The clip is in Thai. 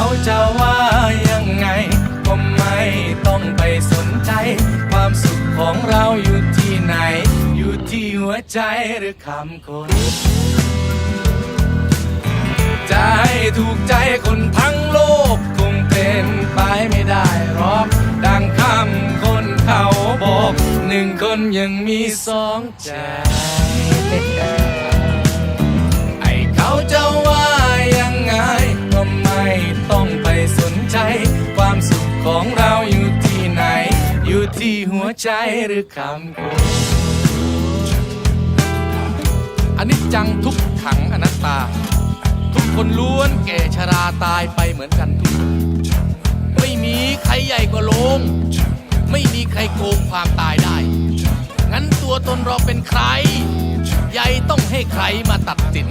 เขาจะว่ายังไง ก็ไม่ต้องไปสนใจ ความสุขของเราอยู่ที่ไหน อยู่ที่หัวใจหรือคำคนจะให้ถูกใจคนทั้งโลก คงเป็นไปไม่ได้หรอก ดังคำคนเขาบอก หนึ่งคนยังมีสองใจ ที่หัวใจหรือคำพูดอันนี้จังทุกขังอนัตตา ทุกคนล้วนแก่ชราตายไปเหมือนกันทุกไม่มีใครใหญ่กว่าโลง ไม่มีใครโกงความตายได้ งั้นตัวตนเราเป็นใคร ใหญ่ต้องให้ใครมาตัดสิน